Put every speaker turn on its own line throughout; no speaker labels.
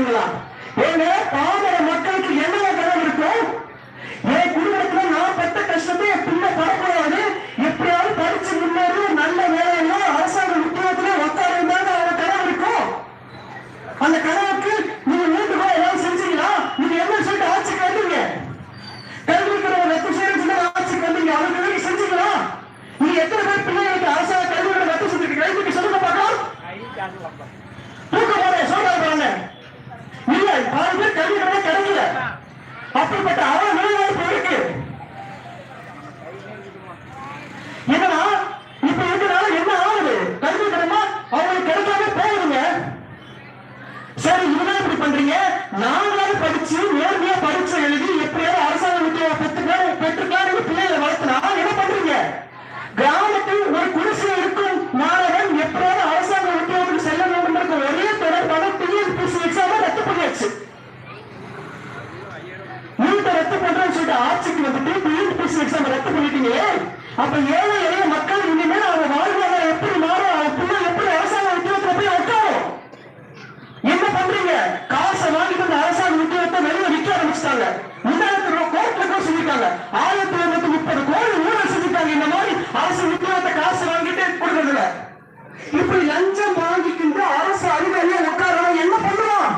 பேசுறீங்களா பண்றீங்க? நாங்களாவது படிச்சு நேர்மையா படிச்சு எழுதி எப்படியாவது அரசாங்க உத்தியோக பெற்றுக்கலாம் பெற்றுக்கலாம் பிள்ளைகளை வளர்த்தனா என்ன பண்றீங்க? கிராமத்தில் ஒரு குடிசை இருக்கும் மாணவன் எப்படியாவது அரசாங்க உத்தியோகத்துக்கு செல்ல வேண்டும் என்ற ஒரே தொடர்பான டிஎன்பிசி எக்ஸாம ரத்து பண்ணியாச்சு. நீண்ட ரத்து பண்றேன்னு சொல்லிட்டு ஆட்சிக்கு வந்துட்டு டிஎன்பிசி எக்ஸாம் ரத்து பண்ணிட்டீங்களே அப்ப ஏழை எளிய மக்கள் இனிமேல் அவங்க வாழ்வாதாரம் எப்படி மாறும்? அவங்க பிள்ளை எப்படி அரசாங்க உத்தியோகத்துல போய் உட்காரும் என்ன பண்றீங்க? அரசாங்க உத்தியோகத்தை வெளியே விற்க ஆரம்பிச்சிட்டாங்க. முன்னாயிரத்தி ரூபாய் கோர்ட்ல கூட சொல்லிட்டாங்க ஆயிரத்தி இருநூத்தி முப்பது கோடி ஊழல் செஞ்சுட்டாங்க. இந்த மாதிரி அரசு உத்தியோகத்தை காசு வாங்கிட்டு கொடுக்கறதுல இப்படி லஞ்சம் வாங்கிக்கிட்டு அரசு அதிகாரியா உட்காரணும் என்ன பண்ணுவான்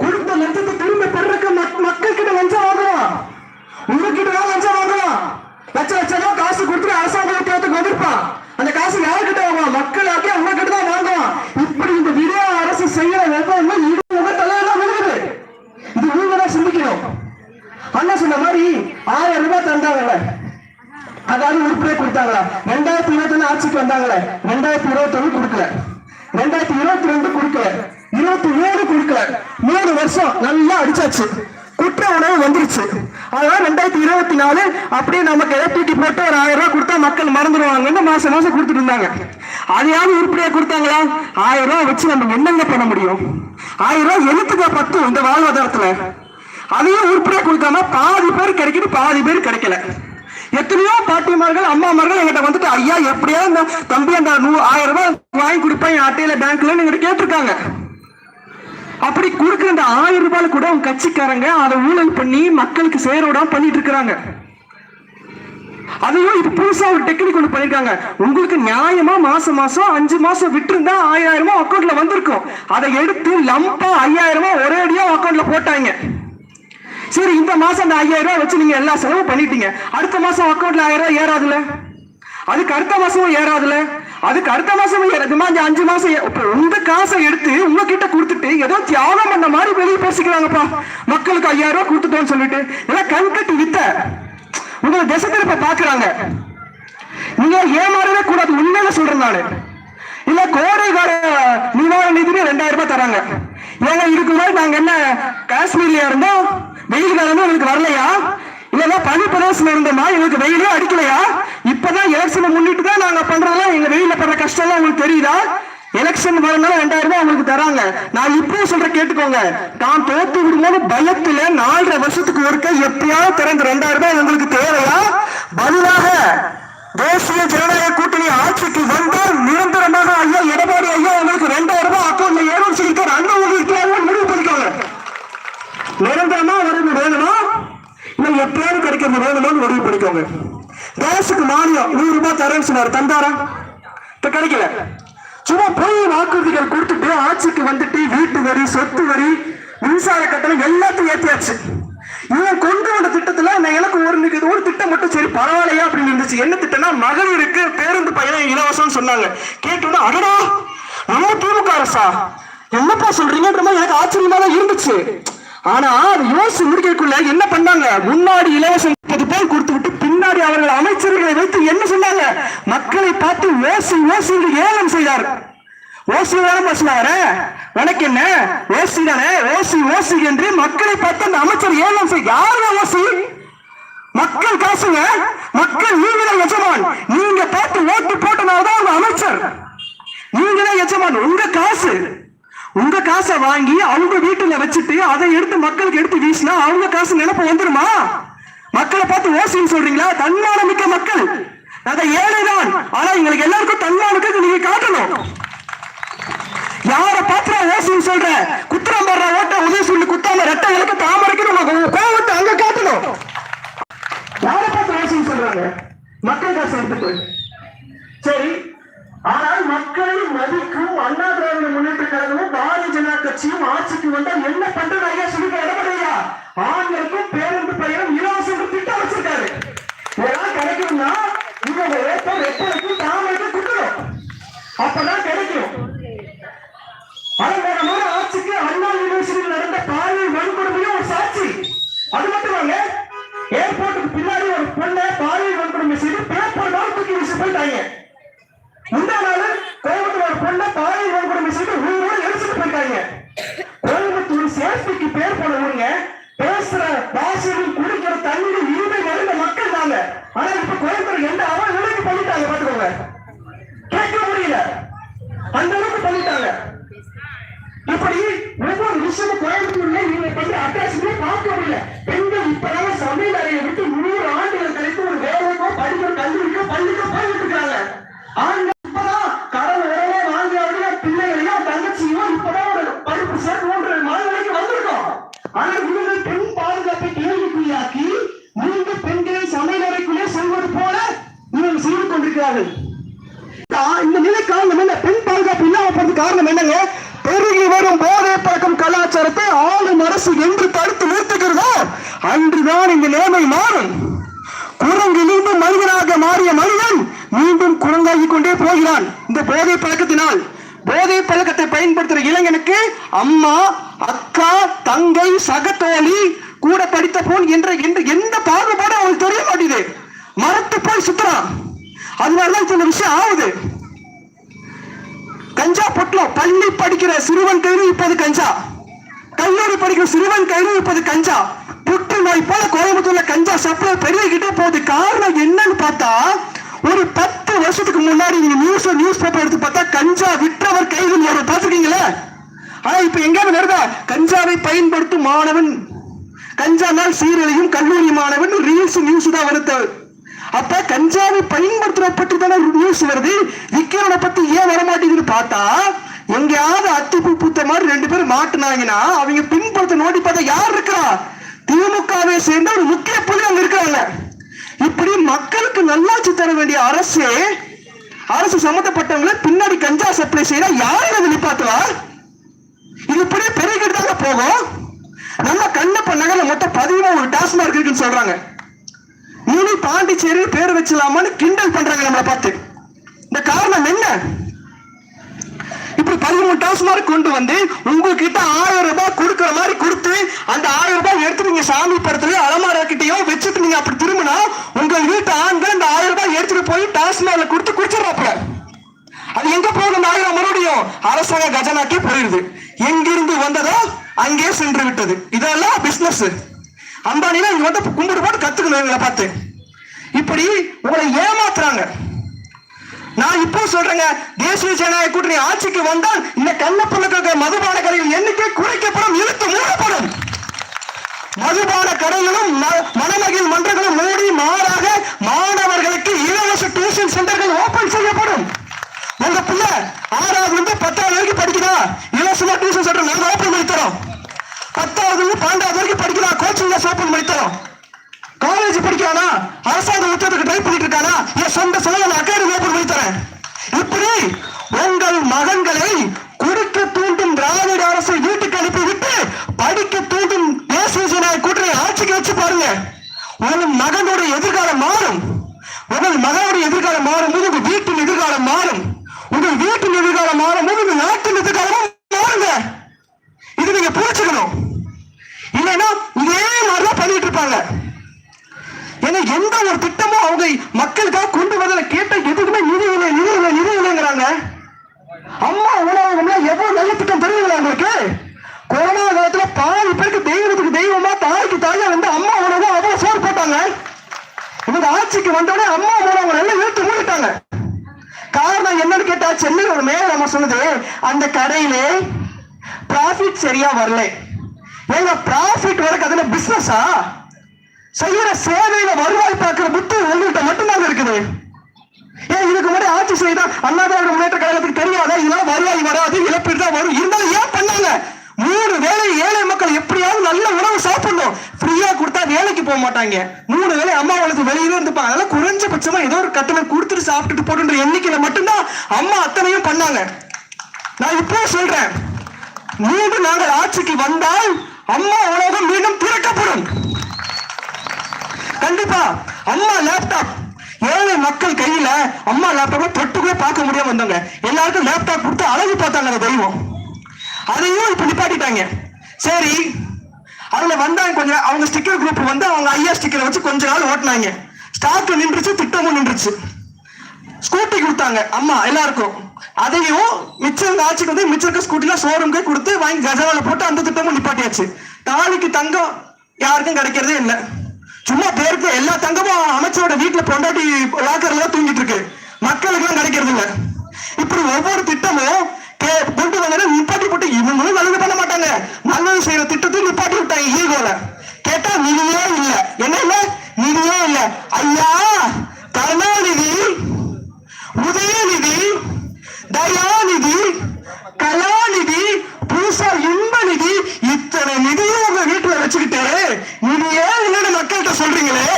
கொடுத்த லஞ்சத்தை திரும்ப பெறக்க மக்கள் கிட்ட லஞ்சம் வாங்கலாம் உங்ககிட்ட தான் லஞ்சம் வாங்கலாம் லட்ச லட்சம் ரூபாய் காசு கொடுத்துட்டு அரசாங்க உத்தியோகத்துக்கு வந்திருப்பான் அந்த காசு யாருக்கிட்ட வாங்கலாம் மக்கள் ஆக்கி அவங்க கிட்ட தான் வாங்கலாம் இப்படி இந்த விடிய அரசு செய்யற ஒவ்வொன்றும் இது உங்க தலையெல்லாம் விழுகுது இது நீங்க தான் சிந்திக்கணும் அண்ணா சொன்ன மாதிரி ஆயிரம் ரூபாய் தந்தாங்கல்ல. அதாவது உறுப்பினர் கொடுத்தாங்களா? ரெண்டாயிரத்தி இருபத்தி ஒண்ணு ஆட்சிக்கு வந்தாங்களே. ரெண்டாயிரத்தி இருபத்தி ஒண்ணு கொடுக்கல. ரெண்டாயிரத்தி இருபத்தி ரெண்டு கொடுக்கல. இருபத்தி ஏழு கொடுக்கல. மூணு வருஷம் நல்லா அடிச்சாச்சு. குற்ற உணவு வந்துருச்சு. அதனால ரெண்டாயிரத்தி இருபத்தி நாலு அப்படியே நமக்கு எலக்ட்ரிசிட்டி போட்டு ஒரு ஆயிரம் ரூபாய் கொடுத்தா மக்கள் மறந்துடுவாங்கன்னு மாசம் மாசம் கொடுத்துட்டு இருந்தாங்க. அதையாவது உருப்படியா கொடுத்தாங்களா? ஆயிரம் ரூபாய் வச்சு நம்ம என்னங்க பண்ண முடியும்? ஆயிரம் ரூபாய் எழுத்துக்க பத்தும் இந்த வாழ்வாதாரத்துல. அதையும் உருப்படியா கொடுக்காம பாதி பேர் கிடைக்குது பாதி பேர் கிடைக்கல. எத்தனையோ பாட்டிமார்கள் அம்மாமார்கள் எங்கிட்ட வந்துட்டு ஐயா எப்படியா இந்த தம்பி அந்த நூ ஆயிரம் ரூபாய் வாங்கி கொடுப்பேன் என் அட்டையில பேங்க்ல எங்கிட்ட கேட்டிருக்காங்க. அப்படி கொடுக்குற அந்த ஆயிரம் ரூபாய் கூட அவங்க கட்சிக்காரங்க அதை ஊழல் பண்ணி மக்களுக்கு சேர பண்ணிட்டு இருக்கிறாங்க. அதையும் இது புதுசா ஒரு டெக்னிக் ஒன்று பண்ணிருக்காங்க. உங்களுக்கு நியாயமா மாசம் மாசம் அஞ்சு மாசம் விட்டுருந்தா ஆயிரம் ரூபாய் அக்கௌண்ட்ல வந்திருக்கும். அதை எடுத்து லம்பா ஐயாயிரம் ரூபாய் ஒரே அக்கௌண்ட்ல போட்டாங்க. சரி இந்த மாசம் அந்த ஐயாயிரம் ரூபாய் வச்சு நீங்க எல்லா செலவும் பண்ணிட்டீங்க. அடுத்த மாசம் அக்கௌண்ட்ல ஆயிரம் ரூபாய் ஏறாதுல அதுக்கு அடுத்த மாசமும் ஏறாதுல அதுக்கு அடுத்த மாசம் ஏறாதுமா இந்த அஞ்சு மாசம் ஏ- உங்க காசை எடுத்து உங்ககிட்ட கொடுத்துட்டு ஏதோ தியாகம் பண்ண மாதிரி வெளியே பேசிக்கிறாங்கப்பா. மக்களுக்கு ஐயாயிரம் ரூபாய் கொடுத்துட்டோம்னு சொல்லிட்டு இதெல்லாம் கண்கட்டு வித்த. உங்களை திசை திருப்ப பாக்குறாங்க. நீங்க ஏமாறவே கூடாது உண்மையில சொல்றேன் நானு. இல்ல கோடை கால நிவாரண நிதினு ரெண்டாயிரம் ரூபாய் தராங்க. ஏங்க இதுக்கு முன்னாடி நாங்க என்ன காஷ்மீர்லயா இருந்தோம்? வெயில் காலமும் உங்களுக்கு வரலையா? இல்லன்னா பனி பிரதேசம் இருந்தோமா? எங்களுக்கு வெயிலே அடிக்கலையா? இப்பதான் எலெக்ஷனை முன்னிட்டு தான் நாங்க பண்றதெல்லாம் எங்க வெயில படுற கஷ்டம் எல்லாம் உங்களுக்கு தெரியுதா? எலெக்ஷன் வரனால ரெண்டாயிரம் ரூபாய் உங்களுக்கு தராங்க. நான் இப்போ சொல்ற கேட்டுக்கோங்க. தான் தோத்து விடும்போது பயத்துல நாலரை வருஷத்துக்கு ஒருக்க எப்பயாவது திறந்த ரெண்டாயிரம் ரூபாய் உங்களுக்கு தேவையா? பதிலாக தேசிய ஜனநாயக கூட்டணி ஆட்சிக்கு வந்தால் நிரந்தரமாக ஐயா எடப்பாடி ஐயா உங்களுக்கு ரெண்டாயிரம் ரூபாய் அக்கௌண்ட்ல ஏறும். சொல்லிட்டு அண்ணன் உங்களுக்கு நிரந்தரமா உதவி வேணுமா? இல்லை எப்பயாவது கிடைக்கிறது வேணுமான்னு முடிவு பண்ணிக்கோங்க கேஸுக்கு மானியம் நூறு ரூபாய் தரேன்னு சொன்னார். தந்தாரா? இப்ப கிடைக்கல. சும்மா போய் வாக்குறுதிகள் கொடுத்துட்டு ஆட்சிக்கு வந்துட்டு வீட்டு வரி சொத்து வரி மின்சார கட்டணம் எல்லாத்தையும் ஏற்றியாச்சு இவன் கொண்டு வந்த திட்டத்துல நான் எனக்கு ஒரு ஒரு திட்டம் மட்டும் சரி பரவாயில்லையா அப்படின்னு இருந்துச்சு. என்ன திட்டம்னா மகளிருக்கு பேருந்து பயணம் இலவசம் சொன்னாங்க. கேட்டோன்னா அடடா! நம்ம திமுக அரசா? என்னப்பா சொல்றீங்கன்ற மாதிரி எனக்கு ஆச்சரியமா தான் இருந்துச்சு. ஆனா அது யோசிச்சு முடிக்கிறதுக்குள்ள என்ன பண்ணாங்க? முன்னாடி இலவசம் முப்பது பேர் கொடுத்து விட்டு பின்னாடி அவர்கள் அமைச்சர்களை வைத்து என்ன சொன்னாங்க? மக்களை பார்த்து ஓசி ஓசி ஏலம் செய்தார். ஓசி ஏலம் பேசினாரு? உனக்கு என்ன? ஓசி தானே? ஓசி ஓசி என்று மக்களை பார்த்து அந்த அமைச்சர் ஏலம் செய் யாருங்க ஓசி? மக்கள் காசுங்க மக்கள் நீங்களே எஜமான். நீங்க பார்த்து ஓட்டு போட்டனால்தான் உங்க அமைச்சர். நீங்களே தான் எஜமான் உங்க காசு. உங்க காசை வாங்கி அவங்க வீட்டுல வச்சுட்டு அதை எடுத்து மக்களுக்கு எடுத்து வீசினா அவங்க காசு நினைப்பு வந்துருமா? மக்களை பார்த்து ஓசின்னு சொல்றீங்களா? தன்மான மிக்க மக்கள். அதை ஏழைதான் ஆனா எங்களுக்கு எல்லாருக்கும் தன்மானுக்கு நீங்க காட்டணும். யார பாத்திர ஓசின்னு சொல்ற குத்திரம் படுற ஓட்ட உதவி சொல்லி குத்தாம ரெட்டை இலக்கு தாமரைக்கு உங்க கோபத்தை அங்க காட்டணும். யார பாத்திர ஓசின்னு சொல்றாங்க? மக்கள் காசு எடுத்துட்டு சரி ஆனால் மக்களை மதிக்கும் அண்ணா திராவிட முன்னேற்ற கழகமும் பாரதிய ஜனதா கட்சியும் ஆட்சிக்கு வந்தால் என்ன பண்றது ஐயா சொல்லி எடப்பாடியா ஆண்களுக்கும் பேருந்து பயணம் இலவசம் திட்டம் வச்சிருக்காரு இதெல்லாம் கிடைக்கும்னா இவங்க ஏப்பம் வெப்பனுக்கும் தாமரைக்கும் கொடுக்கணும். அப்பதான் கிடைக்கும். ஆனா போன ஆட்சிக்கு அண்ணா யூனிவர்சிட்டியில் நடந்த பாலியல் வன்கொடுமையும் ஒரு சாட்சி. அது மட்டும் இல்ல ஏர்போர்ட்டுக்கு பின்னாடி ஒரு பொண்ணை பாலியல் வன்கொடுமை செய்து பேப்பர் தான் தூக்கி வீசி போயிட்டாங்க. இந்த நாள் கோயம்புத்தூர் ஒரு பொண்ணை பாலியல் வன்கொடுமை செய்து ஊரோட எடுத்துட்டு போயிட்டாங்க கோயம்புத்தூர் சேஃப்டிக்கு பேர் போன ஊருங்க. பேசுற பாஷையில் குடிக்கிற தண்ணீர் இனிமை நிறைந்த மக்கள் தாங்க ஆனா இப்ப கோயம்புத்தூர் எந்த அவன் நிலைக்கு பண்ணிட்டாங்க பாத்துக்கோங்க. கேட்க முடியல. அந்த அளவுக்கு பண்ணிட்டாங்க இப்படி ஒவ்வொரு விஷயமும் கோயம்புத்தூர்ல நீங்க பண்ணி அட்டாச்சுமே பார்க்க முடியல. பெண்கள் இப்பதான் சமையல் அறையை விட்டு நூறு ஆண்டுகள் கழித்து ஒரு வேலைக்கோ படிக்கிற கல்லூரிக்கோ பள்ளிக்கோ போயிட்டு இருக்காங்க ஆண்கள் இப்பதான் கடன் உடனே வாங்கியாவது பிள்ளைகளையும் தங்கச்சியும் இப்பதான் ஒரு படிப்பு சேர்க்கணுன்ற மனநிலைக்கு வந்திருக்கோம் ஆனா இவங்க பெண் பாதுகாப்பை கேள்விக்குறியாக்கி மீண்டும் பெண்களை சமையல் அறைக்குள்ளே செல்வது போல இவங்க செய்து கொண்டிருக்கிறார்கள் கா- இந்த நிலை காரணம் என்ன பெண் பாதுகாப்பு இல்லாம போறது காரணம் என்னங்க பெருகி வரும் போதை பழக்கம் கலாச்சாரத்தை ஆளும் அரசு என்று தடுத்து நிறுத்துகிறதோ அன்றுதான் இந்த நிலைமை மாறும் குரங்கிலிருந்து மனிதனாக மாறிய மனிதன் மீண்டும் குரங்காகி கொண்டே போகிறான் இந்த போதை பழக்கத்தினால் போதை பழக்கத்தை பயன்படுத்துற இளைஞனுக்கு அம்மா அக்கா தங்கை சகத்தோழி கூட படித்த போன் என்ற எந்த பாகுபாடும் அவனுக்கு தெரிய மாட்டேது மரத்து போய் சுத்துறான். அதனாலதான் சில விஷயம் ஆகுது. கஞ்சா பொட்டலம் பள்ளி படிக்கிற சிறுவன் கைது இப்போது கஞ்சா. கல்லூரி படிக்கிற சிறுவன் கைது இப்போது கஞ்சா. புற்று நோய் போல கோயம்புத்தூர்ல கஞ்சா சப்ளை பெருகிட்டே போகுது. காரணம் என்னன்னு பார்த்தா ஒரு பத்து வருஷத்துக்கு முன்னாடி நீங்க நியூஸ் நியூஸ் பேப்பர் எடுத்து பார்த்தா கஞ்சா விற்றவர் கைது ஒரு பார்த்துருக்கீங்களா? ஆனா இப்ப எங்கேயாவது வருதா? கஞ்சாவை பயன்படுத்தும் மாணவன் கஞ்சா நாள் சீரழியும் கல்லூரி மாணவன் ரீல்ஸ் நியூஸ் தான் வருது அப்ப கஞ்சாவை பயன்படுத்துற பற்றி தானே நியூஸ் வருது? விக்கிறவனை பத்தி ஏன் வர மாட்டேங்குதுன்னு பார்த்தா எங்கேயாவது அத்திப்பூ பூத்த மாதிரி ரெண்டு பேரும் மாட்டினாங்கன்னா அவங்க பின்படுத்த நோடி பார்த்தா யார் இருக்கிறா? திமுகவை சேர்ந்த ஒரு முக்கிய புள்ளி அங்க இருக்கிறாங்க. இப்படி மக்களுக்கு நல்லாட்சி தர வேண்டிய அரசே அரசு சம்பந்தப்பட்டவங்களை பின்னாடி கஞ்சா சப்ளை செய்யற யாரும் அதை நிப்பாட்டுவா இது இப்படியே பெருகிட்டு தாங்க போகும். நம்ம கண்ணப்ப நகர்ல மொத்தம் பதிமூணு டாஸ்மார்க் இருக்குன்னு சொல்றாங்க. இனி பாண்டிச்சேரி பேர் வச்சலாமான்னு கிண்டல் பண்றாங்க நம்மளை பார்த்து. இந்த காரணம் என்ன? இப்படி பதிமூணு டாஸ்மார்க் கொண்டு வந்து உங்ககிட்ட ஆயிரம் ரூபாய் கொடுக்குற மாதிரி கொடுத்து அந்த ஆயிரம் ரூபாய் எடுத்து நீங்க சாமி படத்துல அலமாரா வச்சுட்டு நீங்க அப்படி திரும்பினா உங்க வீட்டு ஆண்கள் அந்த ஆயிரம் ரூபாய் எடுத்துட்டு போய் டாஸ்மார்க்ல கொடுத்து குடிச்சிடறாப்ல அது எங்க போகுது அந்த ஆயிரம் மறுபடியும் அரசாங்க கஜனாக்கே போயிடுது எங்கிருந்து வந்ததோ அங்கே சென்று விட்டது. இதெல்லாம் பிசினஸ் அம்பானினா இங்க வந்து கும்பிடு போட்டு கத்துக்கணும் எங்களை பார்த்து. இப்படி உங்களை ஏமாத்துறாங்க. நான் இப்போ சொல்றேங்க தேசிய ஜனநாயக கூட்டணி ஆட்சிக்கு வந்தால் இந்த கண்ணப்பனுக்கு மதுபான கடைகள் எண்ணிக்கை குறைக்கப்படும் இழுத்து மூடப்படும். மதுபான கடைகளும் ம- மன்றங்களும் மூடி மாறாக மாணவர்களுக்கு இலவச டியூஷன் சென்டர்கள் ஓபன் செய்யப்படும். உங்க பிள்ளை ஆறாவது இருந்து பத்தாவது வரைக்கும் படிக்குதா? இலவசமா டியூஷன் சென்டர் நாங்க ஓபன் பண்ணி தரோம். பத்தாவது இருந்து பன்னெண்டாவது வரைக்கும் படிக்கிறா கோச்சிங் கிளாஸ் ஓபன் பண்ணி தரோம். காலேஜ் படிக்கிறானா? அரசாங்க உத்தியோகத்துக்கு ட்ரை பண்ணிட்டு இருக்கானா? என் சொந்த செலவில் அகாடமி ஓபன் பண்ணி தரேன். இப்படி உங்கள் மகன்களை குடிக்க தூண்டும் திராவிட அரசை வீட்டுக்கு அனுப்பி விட்டு படிக்க தூண்டும் தேசிய ஜனநாயக கூட்டணி ஆட்சிக்கு வச்சு பாருங்க. உங்கள் மகனுடைய எதிர்காலம் மாறும். உங்கள் மகனுடைய எதிர்காலம் மாறும். போது உங்க வீட்டின் எதிர்காலம் மாறும். உங்கள் வீட்டின் எதிர்காலம் மாறும்போது உங்க நாட்டின் எதிர்காலமும் மாறுங்க. இது நீங்க புரிச்சுக்கணும் இல்லைன்னா இதே மாதிரிதான் பண்ணிட்டு இருப்பாங்க. ஏன்னா எந்த ஒரு திட்டமும் அவங்க மக்களுக்காக கொண்டு வரல கேட்ட எதுக்குமே நிதி இல்லை நிதி இல்லை நிதி இல்லைங்கிறாங்க. அம்மா உணவகம்ல எவ்வளவு நல்ல திட்டம் தெரியுங்களா உங்களுக்கு? கொரோனா காலத்துல பாதி பேருக்கு தெய்வத்துக்கு தெய்வமா தாய்க்கு தாயா வந்து அம்மா உணவு அவ்வளவு சோறு போட்டாங்க. இவங்க ஆட்சிக்கு வந்தோடனே அம்மா உணவு நல்லா இழுத்து மூடிட்டாங்க. காரணம் என்னன்னு கேட்டா சென்னை ஒரு மேல நம்ம சொன்னது அந்த கடையிலே ப்ராஃபிட் சரியா வரல. ஏங்க ப்ராஃபிட் வரக்கு அதுல பிசினஸா செய்யற சேவையில வருவாய் பார்க்கிற புத்து உங்கள்கிட்ட மட்டும்தாங்க இருக்குது. ஏன் இதுக்கு முன்னாடி ஆட்சி செய்தா அண்ணா திராவிட முன்னேற்ற கழகத்துக்கு தெரியாதா? இதெல்லாம் வருவாய் வராது இழப்பீடு தான் வரும். இருந்தாலும் ஏன் பண்ணாங்க? மூணு வேளை ஏழை மக்கள் எப்படியாவது நல்ல உணவு சாப்பிடணும். ஃப்ரீயா கொடுத்தா வேலைக்கு போக மாட்டாங்க. அம்மா உனக்கு வெளியிலும் இருந்துப்பாங்க. அதெல்லாம் குறைஞ்சபட்சமா ஏதோ ஒரு கட்டணம் கொடுத்துட்டு சாப்பிட்டுட்டு போடுன்ற எண்ணிக்கையில மட்டும்தான் அம்மா அத்தனையும் பண்ணாங்க. நான் இப்போ சொல்றேன். மீண்டும் நாங்கள் ஆட்சிக்கு வந்தால் அம்மா உலகம் மீண்டும் திறக்கப்படும். கண்டிப்பா அம்மா லேப்டாப் ஏழை மக்கள் கையில அம்மா லேப்டாப் தொட்டு கூட பார்க்க முடியாம வந்தாங்க எல்லாருக்கும் லேப்டாப் கொடுத்து அழகு பார்த்தாங்க அந்த தெய்வம். அதையும் இப்ப நிப்பாட்டிட்டாங்க. சரி அதுல வந்தாங்க கொஞ்சம் அவங்க ஸ்டிக்கர் குரூப் வந்து அவங்க ஐயா ஸ்டிக்கரை வச்சு கொஞ்ச நாள் ஓட்டினாங்க. ஸ்டாக் நின்றுச்சு திட்டமும் நின்றுச்சு. ஸ்கூட்டி கொடுத்தாங்க அம்மா எல்லாருக்கும். அதையும் மிச்சம் ஆட்சிக்கு வந்து மிச்சம் இருக்க ஸ்கூட்டிலாம் ஷோரூம்க்கே கொடுத்து வாங்கி கஜானால போட்டு அந்த திட்டமும் நிப்பாட்டியாச்சு. தாலிக்கு தங்கம் யாருக்கும் கிடைக்கிறதே இல்லை. சும்மா பேருக்கு எல்லா தங்கமும் அமைச்சரோட வீட்டுல பொண்டாட்டி லாக்கர்ல தான் தூங்கிட்டு இருக்கு. மக்களுக்கு எல்லாம் கிடைக்கிறது இல்லை இப்படி ஒவ்வொரு திட்டமும் கொண்டு வந்தாலும் நிப்பாட்டி போட்டு இவங்களும் நல்லது பண்ண மாட்டாங்க. நல்லது செய்யற திட்டத்தையும் நிப்பாட்டி விட்டாங்க ஈகோல கேட்டா நிதியே இல்ல. என்ன இல்ல? நிதியே இல்ல. ஐயா கருணாநிதி உதயநிதி தயாநிதி கலாநிதி புதுசா இன்ப நிதி இத்தனை நிதியும் உங்க வீட்டுல வச்சுக்கிட்டு நிதியே இல்லைன்னு மக்கள்கிட்ட சொல்றீங்களே?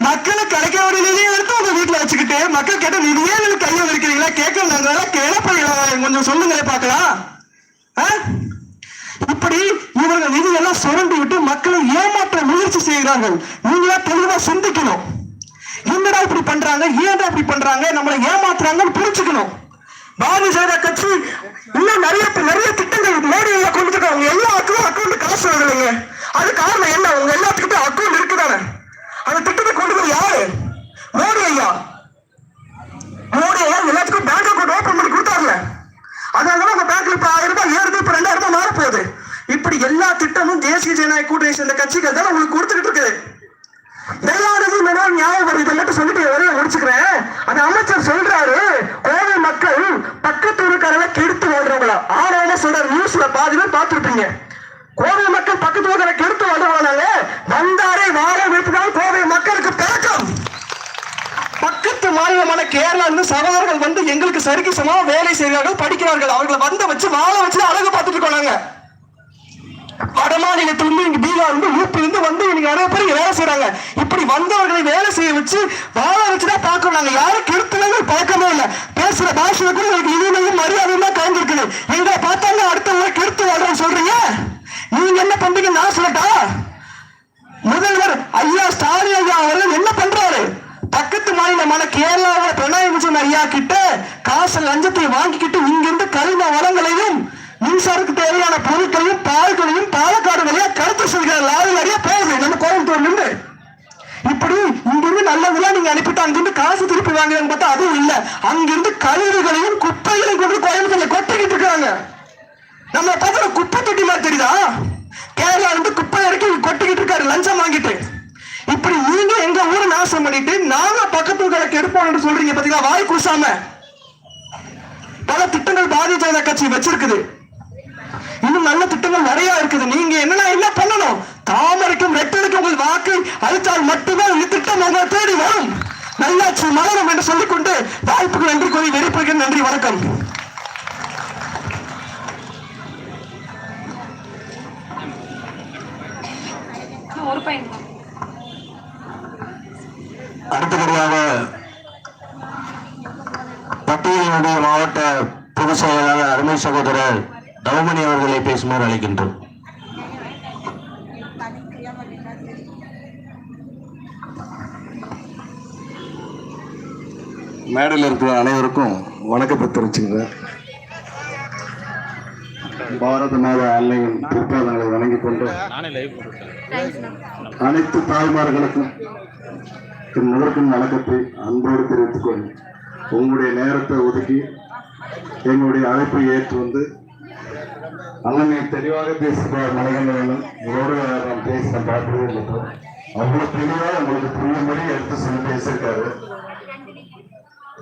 மக்களுக்கு கிடைக்க வேண்டிய நிதியை எடுத்து உங்க வீட்டுல வச்சுக்கிட்டு மக்கள் கேட்ட நிதியே இல்லைன்னு கையை இருக்கிறீங்களா கேட்கறதுனால நாங்க கொஞ்சம் சொல்லுங்களே பார்க்கலாம். ஆ? இப்படி இவர்கள் நிதியெல்லாம் சுரண்டி விட்டு மக்களை ஏமாற்ற முயற்சி செய்கிறார்கள். நீங்களா தெளிவா சிந்திக்கணும். என்னடா இப்படி பண்றாங்க? ஏன்டா இப்படி பண்றாங்க? நம்மளை ஏமாத்துறாங்கன்னு புரிஞ்சுக்கணும். பாரதிய ஜனதா கட்சி இன்னும் நிறைய நிறைய திட்டங்கள் மோடி கொண்டு இருக்காங்க எல்லாருக்கும் அக்கௌண்ட் காசு வரலைங்க அது காரணம் என்ன? உங்க எல்லாத்துக்கிட்டும் அக்கௌண்ட் இருக்குதானே? அந்த திட்டத்தை கொண்டு வர யாரு? மோடி ஐயா. மோடி ஐயா எல்லாத்துக்கும் பேங்க் அக்கௌண்ட் ஓபன் பண்ணி கொடுத்தாருல. அதனால உங்க பேங்க்ல இப்ப ஆயிரம் ரூபாய் ஏறுது இப்ப ரெண்டாயிரம் ரூபாய் மாற போகுது இப்படி எல்லா திட்டமும் தேசிய ஜனநாயக கூட்டணி சேர்ந்த கட்சிகள் தான் உங்களுக்கு கொடுத்துக்கிட்டு இருக்குது தயாநிதி நியாயம் வருது இதை மட்டும் சொல்லிட்டு வரைய முடிச்சுக்கிறேன் அந்த அமைச்சர் சொல்றாரு கோவை மக்கள் பக்கத்து ஊருக்காரங்க கெடுத்து வாழ்றவங்களா ஆனா சொல்றாரு நியூஸ்ல பாதி பேர் பார்த்திருப்பீங்க கோவை மக்கள் பக்கத்து ஊருக்கார கெடுத்து வாழ்றவங்களால வந்தாரை வாழ வைத்துதான் கோவை மக்களுக்கு பழக்கம் பக்கத்து மாநிலமான கேரளா இருந்து சகோதரர்கள் அவர்களுக்கு சரிக்கு சமமா வேலை செய்கிறார்கள் படிக்கிறார்கள். அவர்களை வந்த வச்சு வாழ வச்சு அழகு பார்த்துட்டு இருக்கோம் வட மாநிலத்திலிருந்து இங்க பீகார் இருந்து யூபி இருந்து வந்து இங்க நிறைய பேர் வேலை செய்யறாங்க இப்படி வந்தவர்களை வேலை செய்ய வச்சு வாழ வச்சுதான் பார்க்கணும். நாங்க யாரும் கெடுத்துலங்க பழக்கமே இல்ல. பேசுற பாஷையில கூட எனக்கு இனிமையும் மரியாதையும் தான் கலந்துருக்குது. எங்களை பார்த்தாங்க அடுத்த ஊரை கெடுத்து வாழ்றேன்னு சொல்றீங்க? நீங்க என்ன பண்றீங்க நான் சொல்லட்டா? முதல்வர் ஐயா ஸ்டாலின் ஐயா அவர்கள் என்ன பண்றாரு? பக்கத்து மாநிலமான கேரளாவோட பினராயி விஜயன் ஐயா கிட்ட காசு லஞ்சத்தை வாங்கிக்கிட்டு இங்கிருந்து கரிம வளங்களையும் மின்சாரத்துக்கு தேவையான பொருட்களையும் பால்களையும் பாலக்காடு வழியா கடத்து செல்கிற லாரி நிறைய போகுது நம்ம கோயம்புத்தூர்ல இருந்து. இப்படி இங்கிருந்து நல்லதெல்லாம் நீங்க அனுப்பிட்டு அங்கிருந்து காசு திருப்பி வாங்குறாங்க பார்த்தா அதுவும் இல்ல. அங்கிருந்து கழிவுகளையும் குப்பைகளையும் கொண்டு கோயம்புத்தூர்ல கொட்டிக்கிட்டு இருக்காங்க. நம்ம பார்த்தா குப்பை தொட்டி மாதிரி தெரியுதா? கேரளா இருந்து குப்பை இறக்கி கொட்டிக்கிட்டு இருக்காரு. லஞ்சம் வாங்கிட்டு. இப்படி நீங்க எங்க ஊரை நாசம் பண்ணிட்டு நாங்க பக்கத்து ஊர்களை என்று சொல்றீங்க பாத்தீங்களா? வாய் கூசாம. பல திட்டங்கள் பாரதிய ஜனதா கட்சி வச்சிருக்குது. இன்னும் நல்ல திட்டங்கள் நிறைய இருக்குது. நீங்க என்னன்னா என்ன பண்ணணும்? தாமரைக்கும் ரெட்டனுக்கும் உங்கள் வாக்கு அளித்தால் மட்டுமே இந்த திட்டம் உங்களை தேடி வரும். நல்லாட்சி மலரும் என்று சொல்லிக்கொண்டு வாய்ப்புகள் நன்றி கூறி வெடிப்புக்கு நன்றி வணக்கம்
ஒரு பையன் தான்
அடுத்தபடியாக பட்டியலினுடைய மாவட்ட பொதுச் செயலாளர் அருமை சகோதரர் தவமணி அவர்களை பேசுமாறு அழைக்கின்றோம்.
மேடையில் இருக்கிற அனைவருக்கும் வணக்கத்தை தெரிவிச்சுக்கிறேன். பாரத மாதா அன்னையின் திருப்பாதங்களை வணங்கிக் கொண்டு அனைத்து தாய்மார்களுக்கும் என் முதற்கும் வணக்கத்தை அன்போடு தெரிவித்துக் கொள் உங்களுடைய நேரத்தை ஒதுக்கி எங்களுடைய அழைப்பை ஏற்று வந்து அண்ணனை தெளிவாக பேசுகிற மனிதன் இதோடு நான் பேசி நான் பார்க்கவே இல்லை அவ்வளவு தெளிவாக உங்களுக்கு புரியும்படி எடுத்து சொல்லி பேசியிருக்காரு.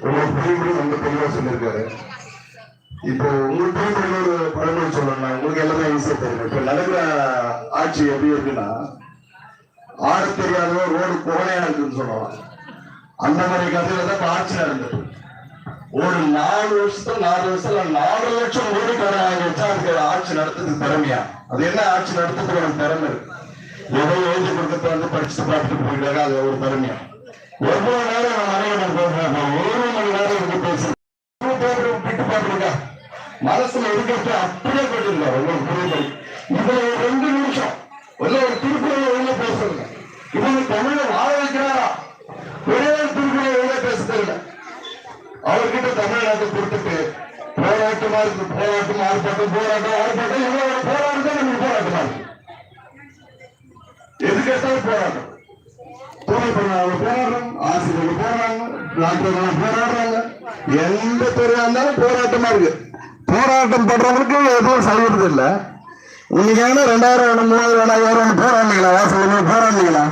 உங்களுக்கு புரியும்படி ரொம்ப தெளிவாக சொல்லியிருக்காரு. இப்போ உங்களுக்கு இன்னொரு பழமொழி சொல்லணும்னா உங்களுக்கு எல்லாமே ஈஸியாக தெரியும். இப்போ நடக்கிற ஆட்சி எப்படி இருக்குன்னா ஆட தெரியாதவன் ரோடு கோணையா இருக்குன்னு சொல்லலாம். அந்த மாதிரி கதையில தான் இப்ப ஆட்சி நடந்துட்டு ஒரு நாலு வருஷத்துல நாலு வருஷத்துல நாலு லட்சம் கோடி கடன் வச்சா அதுக்கு ஆட்சி நடத்துறதுக்கு திறமையா? அது என்ன ஆட்சி நடத்துறதுக்கு ஒரு திறமை இருக்கு? ஏதோ எழுதி கொடுக்கறது வந்து படிச்சு பார்த்துட்டு போயிட்டாங்க அது ஒரு திறமையா? எவ்வளவு நேரம் நான் மனைவிடம் பேசுறேன்? ஒரு மணி நேரம் இருந்து பேசுறேன். விட்டு பாத்துருக்கா மனசுல இருக்கிறது அப்படியே கொண்டிருக்காரு உங்களுக்கு புரியுது? இதுல ஒரு ரெண்டு நிமிஷம். ஒரே ஒரு திருக்குறள் ஒழுங்கா பேசுங்க இவங்க தமிழை வாழ வைக்கிறாரா? ஒரே ஒரு திருக்குறள் ஒழுங்கா பேச தெரியல அவர்கிட்ட தமிழ்நாட்டை கொடுத்துட்டு போராட்டமா இருக்கு போராட்டம் ஆர்ப்பாட்டம் போராட்டம் ஆர்ப்பாட்டம் இவ்வளவு போராட்டம் தான் நமக்கு போராட்டமா இருக்கு. எது கேட்டாலும் போராட்டம். துணை பண்ணாங்க ஆசிரியர்கள் போராடுறாங்க டாக்டர்கள் போராடுறாங்க. எந்த துறையா இருந்தாலும் போராட்டமா இருக்கு. போராட்டம் பண்றவங்களுக்கு எதுவும் செய்யறது இல்ல. ரெண்டாயிரம் வேணும் மூவாயிரம் வேணும் ஐயாயிரம் போராடுனீங்களா? வாசல் போராடுனீங்களா?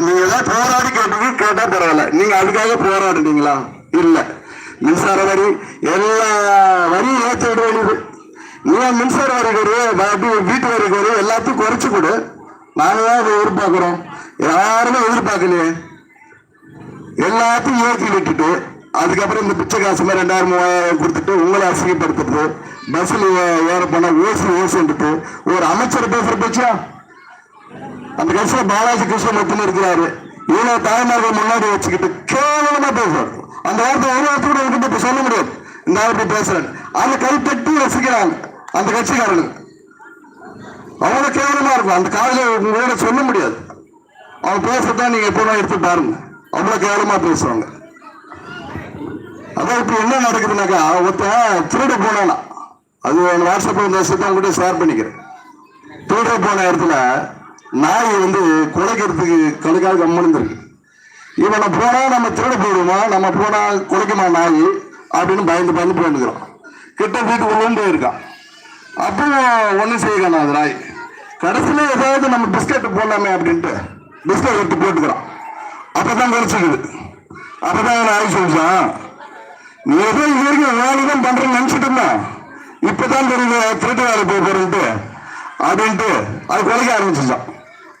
நீங்க எல்லாம் போராடி கேட்டீங்க கேட்டா பரவாயில்ல. நீங்க அதுக்காக போராடுறீங்களா இல்லை. மின்சார வரி எல்லா வரியும் ஏற்றி விட வேண்டியது. நீ மின்சார வரி கொடு அப்படி வீட்டு வரி கொடு எல்லாத்தையும் குறைச்சி கொடு. நாங்கள் தான் அதை எதிர்பார்க்குறோம். யாருமே எதிர்பார்க்கலையே. எல்லாத்தையும் ஏற்றி விட்டுட்டு அதுக்கப்புறம் இந்த பிச்சை காசு மாதிரி ரெண்டாயிரம் மூவாயிரம் கொடுத்துட்டு உங்களை அசிங்கப்படுத்துறது. பஸ்ஸில் ஏற போனால் ஓசி ஓசின்ட்டு ஒரு அமைச்சர் பேசுற பேச்சா? அந்த கட்சியில் பாலாஜி கிருஷ்ணமூர்த்தின்னு இருக்கிறாரு. இவ்வளோ தாய்மார்கள் முன்னாடி வச்சுக்கிட்டு கேவலமாக பேசுறாரு அந்த வார்த்தை ஒரு வார்த்தை கூட என்கிட்ட இப்ப சொல்ல முடியாது. இந்த வார்த்தை பேசுறேன் அந்த கை தட்டி ரசிக்கிறாங்க அந்த கட்சிக்காரனுக்கு அவ்வளவு கேவலமா இருக்கும். அந்த காலையில உங்களோட சொல்ல முடியாது. அவன் பேசத்தான் நீங்க எப்போ எடுத்து பாருங்க. அவ்வளவு கேவலமா பேசுவாங்க. அதான் இப்ப என்ன நடக்குதுனாக்கா ஒருத்தன் திருட போனானா. அது என் வாட்ஸ்அப்பில் இந்த விஷயத்த கூட ஷேர் பண்ணிக்கிறேன். திருட போன இடத்துல நாய் வந்து குலைக்கிறதுக்கு கணக்காக கம்மனு இவனை போனா நம்ம திருட போயிடுமா? நம்ம போனா குறைக்குமா நாய்? அப்படின்னு பயந்து பயந்து போயிருக்கிறோம். கிட்ட வீட்டுக்கு உள்ளே இருக்கான். அப்போ ஒன்றும் செய்யணும் அது நாய். கடைசியில் ஏதாவது நம்ம பிஸ்கட் போடலாமே அப்படின்ட்டு பிஸ்கட் எடுத்து போட்டுக்கிறோம் அப்பதான் கிடைச்சிக்குது அப்பதான் நாய் சொல்லிச்சான் நீ ஏதோ இது வரைக்கும் வேலை தான் பண்ணுறேன்னு நினச்சிட்டு இருந்தேன். இப்பதான் தெரியுது திருட்டு வேலை போய் போகிறேன்ட்டு அப்படின்ட்டு அது குறைக்க ஆரம்பிச்சிச்சான்.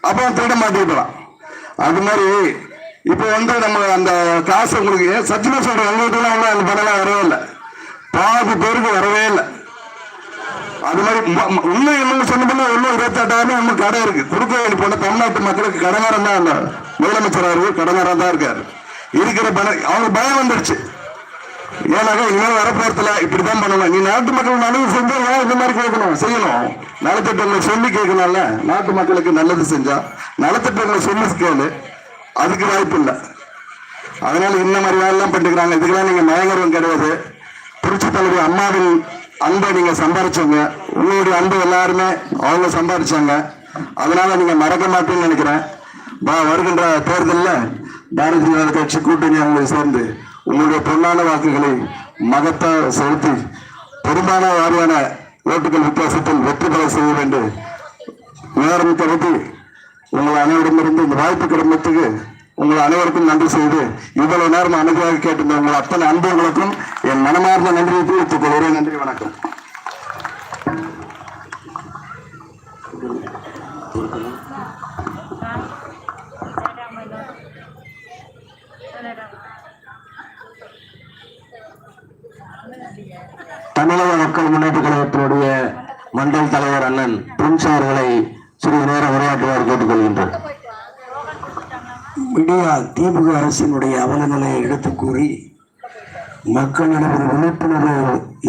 அப்போ திருட மாட்டிக்கிட்டான். அது மாதிரி இப்போ வந்து நம்ம அந்த காசு உங்களுக்கு சத்தியமா சொல்றேன் எங்களுக்குலாம் வந்து அந்த பணம்லாம் வரவே இல்லை. பாதி பேருக்கு வரவே இல்லை. அது மாதிரி ம- இன்னும் இன்னும் சொன்ன பண்ண இன்னும் இருபத்தெட்டாயிரம் இன்னும் கடை இருக்கு. கொடுக்க வேண்டி போன தமிழ்நாட்டு மக்களுக்கு கடனாரம் தான் அந்த முதலமைச்சர் அவர். கடனாரம் தான் இருக்காரு. இருக்கிற பணம் அவங்களுக்கு பயம் வந்துடுச்சு. ஏன்னாக்கா இனிமேல் வரப்போறதுல இப்படிதான் பண்ணணும். நீ நாட்டு மக்கள் நல்லது செஞ்சா ஏன் இந்த மாதிரி கேட்கணும்? செய்யணும். நலத்திட்டங்களை சொல்லி கேட்கணும்ல. நாட்டு மக்களுக்கு நல்லது செஞ்சா. நலத்திட்டங்களை சொல்லி கேளு. அதுக்கு வாய்ப்பு இல்லை. அதனால இந்த மாதிரி வேலைலாம் பண்ணிக்கிறாங்க இதுக்கெல்லாம் நீங்க மயங்கரம் கிடையாது. புரட்சி தலைவர் அம்மாவின் அன்பை நீங்க சம்பாரிச்சவங்க. உங்களுடைய அன்பு எல்லாருமே அவங்க சம்பாரிச்சாங்க. அதனால நீங்க மறக்க மாட்டேன்னு நினைக்கிறேன். வா- வருகின்ற தேர்தலில் பாரதிய ஜனதா கட்சி கூட்டணி அவங்களை சேர்ந்து உங்களுடைய பொன்னான வாக்குகளை மகத்த செலுத்தி பெரும்பாலான வாரியான ஓட்டுகள் வித்தியாசத்தில் வெற்றி பெற செய்ய வேண்டும். நேரம் கருதி உங்கள் அனைவரிடமிருந்து இந்த வாய்ப்பு கிடைத்ததுக்கு உங்கள் அனைவருக்கும் நன்றி செய்து இவ்வளவு நேரம் அனுபவமாக கேட்டிருந்த உங்கள் அத்தனை அன்புகளுக்கும் என் மனமார்ந்த நன்றியை தெரிவித்துக் கொள்கிறேன். நன்றி வணக்கம்.
தமிழக மக்கள் முன்னேற்ற கழகத்தினுடைய மண்டல் தலைவர் அண்ணன் பிரின்ஸ் அவர்களை சிறிது நேரம் உரையாற்றுவார் கேட்டுக்கொள்கின்றோம்
மீடியா திமுக அரசினுடைய அவல எடுத்து கூறி மக்களிடம் ஒரு விழிப்புணர்வை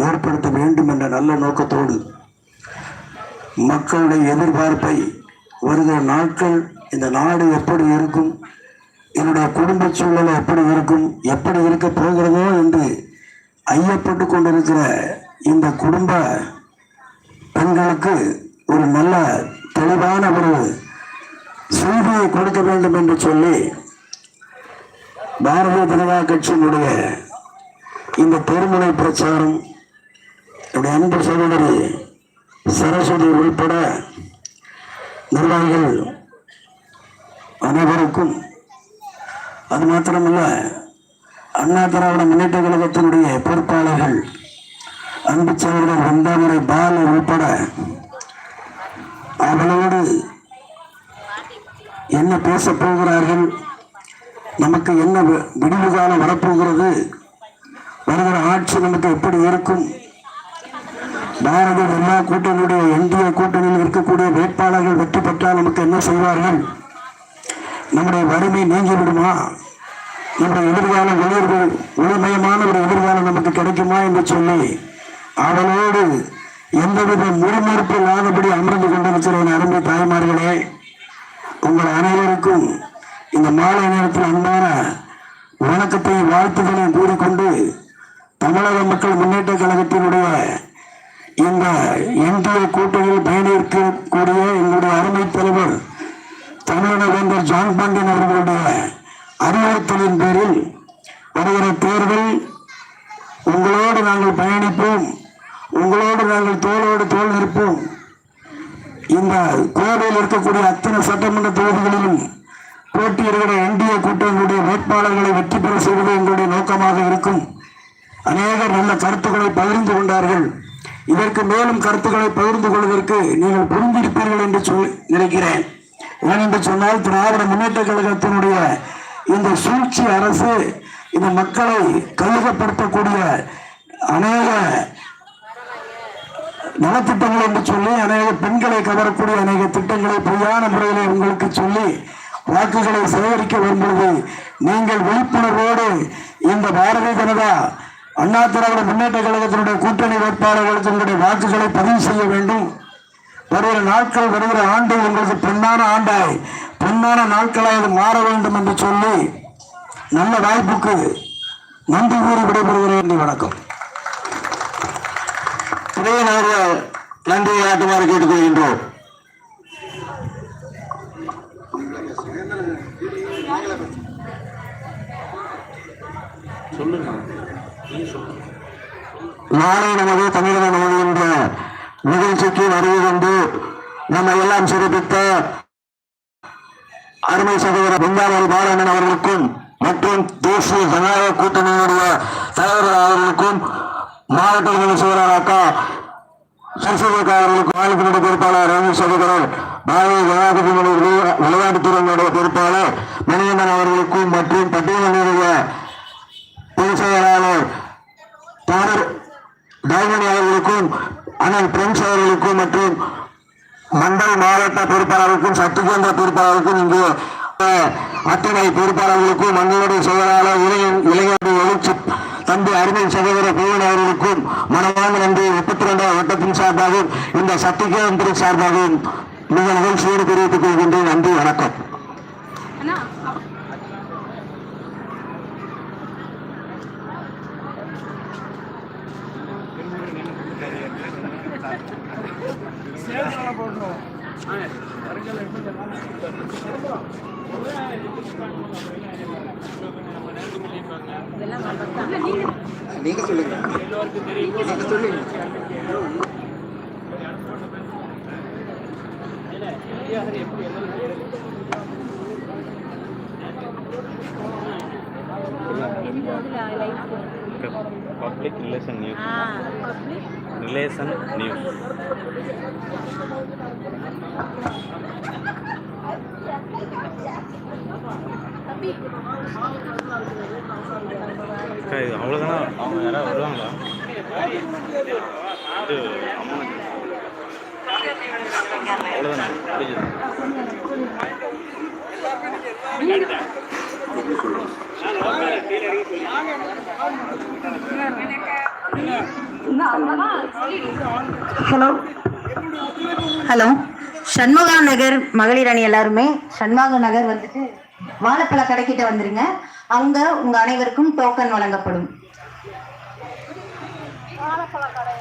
ஏற்படுத்த வேண்டும் என்ற நல்ல நோக்கத்தோடு மக்களுடைய எதிர்பார்ப்பை வருகிற நாட்கள் இந்த நாடு எப்படி இருக்கும் என்னுடைய குடும்ப சூழ்நிலை எப்படி இருக்கும் எப்படி இருக்க போகிறதோ என்று ஐயப்பட்டு கொண்டிருக்கிற இந்த குடும்ப பெண்களுக்கு ஒரு நல்ல தெளிவான ஒரு செய்தியை கொடுக்க வேண்டும் என்று சொல்லி பாரதிய ஜனதா கட்சியினுடைய இந்த தெருமுனை பிரச்சாரம் என்னுடைய அன்பு சகோதரி சரஸ்வதி உள்பட நிர்வாகிகள் அனைவருக்கும் அது மாத்திரமல்ல அண்ணா திராவிட முன்னேற்ற கழகத்தினுடைய பொறுப்பாளர்கள் அன்பு சகோதரர் வந்தாமரை பாலு உள்பட அவளோடு என்ன பேச போகிறார்கள்? நமக்கு என்ன வி- விடிவு காலம் வரப்போகிறது? வருகிற ஆட்சி நமக்கு எப்படி இருக்கும்? பாரத ஜனதா கூட்டணியுடைய என்டிஏ கூட்டணியில் இருக்கக்கூடிய வேட்பாளர்கள் வெற்றி பெற்றால் நமக்கு என்ன செய்வார்கள்? நம்முடைய வறுமை நீங்கிவிடுமா நம்முடைய எதிர்காலம் ஒளிர்வு ஒளிமயமான ஒரு எதிர்காலம் நமக்கு கிடைக்குமா என்று சொல்லி அவளோடு எந்தவித முறுமுறுப்பு இல்லாதபடி அமர்ந்து கொண்டிருக்கிறேன் அருமை தாய்மார்களே. உங்கள் அனைவருக்கும் இந்த மாலை நேரத்தில் அன்பான வணக்கத்தையும் வாழ்த்துக்களையும் கூறிக்கொண்டு தமிழக மக்கள் முன்னேற்ற கழகத்தினுடைய இந்த இந்திய கூட்டணியில் பயணிக்கக்கூடிய எங்களுடைய அருமை தலைவர் தமிழக வேந்தர் ஜான் பாண்டியன் அவர்களுடைய அறிவுறுத்தலின் பேரில் வருகிற தேர்தல் உங்களோடு நாங்கள் பயணிப்போம் உங்களோடு நாங்கள் தோளோடு தோல் நிற்போம். இந்த கோவையில் இருக்கக்கூடிய அத்தனை சட்டமன்ற தொகுதிகளிலும் போட்டியிடுகிற என்டிஏ கூட்டங்களுடைய வேட்பாளர்களை வெற்றி பெற செய்வது எங்களுடைய நோக்கமாக இருக்கும். அநேகர் நல்ல கருத்துக்களை பகிர்ந்து கொண்டார்கள். இதற்கு மேலும் கருத்துக்களை பகிர்ந்து கொள்வதற்கு நீங்கள் புரிந்திருப்பீர்கள் என்று சொல் நினைக்கிறேன். ஏனென்று சொன்னால் திராவிட முன்னேற்ற கழகத்தினுடைய இந்த சூழ்ச்சி அரசு இந்த மக்களை கையகப்படுத்தக்கூடிய அநேக நலத்திட்டங்கள் என்று சொல்லி அநேக பெண்களை கவரக்கூடிய அநேக திட்டங்களை பொய்யான முறையிலே உங்களுக்கு சொல்லி வாக்குகளை சேகரிக்க வரும்பொழுது நீங்கள் விழிப்புணர்வோடு இந்த பாரதிய ஜனதா அண்ணா திராவிட முன்னேற்ற கழகத்தினுடைய கூட்டணி வேட்பாளர்களுக்கு உங்களுடைய வாக்குகளை பதிவு செய்ய வேண்டும். வருகிற நாட்கள் வருகிற ஆண்டு உங்களுக்கு பெண்ணான ஆண்டாய் பெண்ணான நாட்களாய் அது மாற வேண்டும் என்று சொல்லி நல்ல வாய்ப்புக்கு நன்றி கூறி விடைபெறுகிறேன். வணக்கம்.
அதையும் துணையினாக நன்றி ஆட்டுமாறு கேட்டுக்கொள்கின்றோம் நாளை நமது தமிழக நமது என்ற நிகழ்ச்சிக்கு வருகை கொண்டு நம்ம எல்லாம் சிறப்பித்த அருமை சகோதரர் பெங்காவல் பாலண்ணன் அவர்களுக்கும் மற்றும் தேசிய ஜனநாயக கூட்டணியினுடைய தலைவர் அவர்களுக்கும் மாவட்ட உதவி செயலாளர் அக்கா சசிகலா மாநிலத்தினுடைய பொறுப்பாளர் ரவி சகோதரர் பாரதிய ஜனாதிபதி விளையாட்டுத்துறையினுடைய பொறுப்பாளர் மணிகண்டன் அவர்களுக்கும் மற்றும் பட்டியலினுடைய பொதுச் செயலாளர் தாரர் டைமணி அவர்களுக்கும் அண்ணன் பிரெஞ்ச் அவர்களுக்கும் மற்றும் மண்டல் மாவட்ட பொறுப்பாளருக்கும் சத்துகேந்திர பொறுப்பாளருக்கும் இங்கு அத்தனை பொறுப்பாளர்களுக்கும் மண்டலுடைய செயலாளர் இளைஞர் இளைஞர்கள் எழுச்சி தம்பி அருமை சகோதர பூவன் அவர்களுக்கும் மனமான நன்றி முப்பத்தி ரெண்டாவது வட்டத்தின் சார்பாகவும் இந்த சத்துக்கேந்திர சார்பாகவும் மிக நிகழ்ச்சியோடு தெரிவித்துக் கொள்கின்றேன். நன்றி வணக்கம்.
அவ்வளோதானா அவங்க யாராவது வருவாங்களா? இது அம்மனுக்கு அவ்வளோதானே முடிஞ்சது
ஹலோ ஹலோ சண்முகா நகர் மகளிர் அணி எல்லாருமே சண்முக நகர் வந்துட்டு வாழைப்பழ கடைக்கிட்ட வந்துருங்க. அங்க உங்க அனைவருக்கும் டோக்கன் வழங்கப்படும். வாழைப்பழ கடை